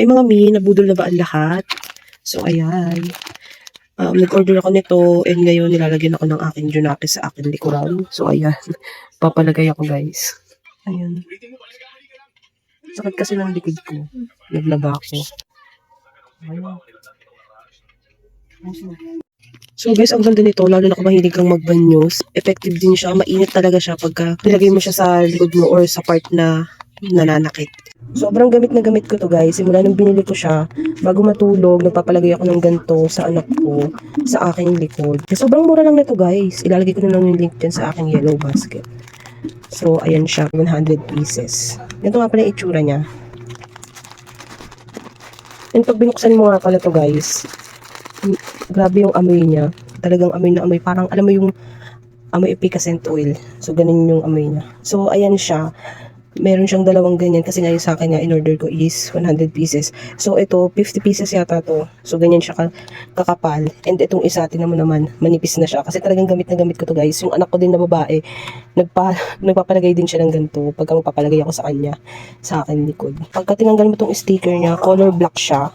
Hi mga mi, nabudol na ba ang lahat? So ayan. Um, nag-order ako nito and ngayon nilalagyan ako ng aking Junaki sa aking likuran. So ayan. Papalagay ako guys. Ayan. Sakit kasi ng likod ko. Naglaba ako. So guys, ang ganda nito, lalo na kung mahilig kang magbanyos, effective din siya, mainit talaga siya pagka nilagay mo siya sa likod mo or sa part na nananakit. Sobrang gamit na gamit ko to guys. Simula nung binili ko siya, bago matulog, nagpapalagay ako ng ganito sa anak ko, sa aking likod. Sobrang mura lang nito guys. Ilalagay ko na lang yung link dyan sa aking yellow basket. So, ayan siya, 100 pieces. Ganito nga pala yung itsura niya. And pag binuksan mo nga pala to guys, grabe yung amoy niya. Talagang amoy na amoy. Parang alam mo yung amoy epicacent oil. So, ganun yung amoy niya. So, ayan siya. Meron siyang dalawang ganyan kasi ngayon sa akin niya in-order ko is 100 pieces. So, ito, 50 pieces yata to. So, ganyan siya ka- kakapal. And itong isa, tinan mo naman, manipis na siya. Kasi talagang gamit na gamit ko to guys. Yung anak ko din na babae, nagpa, nagpapalagay din siya ng ganito pagka magpapalagay ako sa kanya, sa akin likod. Pagka tinanggal mo tong sticker niya, color black siya.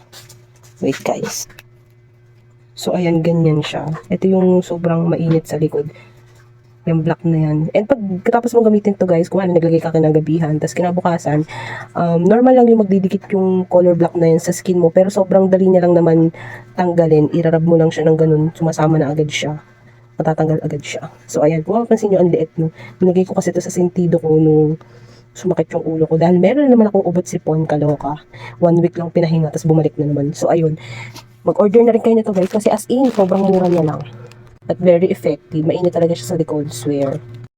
Wait guys. So, ayan, ganyan siya. Ito yung sobrang mainit sa likod. Yung black na yan. And pag katapos mong gamitin to guys, kung ano, naglagay ka kinagabihan, tapos kinabukasan, um, normal lang yung magdidikit yung color black na yan sa skin mo, pero sobrang dali niya lang naman tanggalin. Irarab mo lang siya ng ganun, sumasama na agad siya. Matatanggal agad siya. So, ayan, kung mapapansin nyo, ang liit, no? Nilagay ko kasi to sa sentido ko nung sumakit yung ulo ko. Dahil meron na naman akong ubot sipon, kaloka. One week lang pinahinga, tapos bumalik na naman. So, ayun. Mag-order na rin kayo nito guys, kasi as in, sobrang mura niya lang. At very effective. Mainit talaga siya sa likod, swear.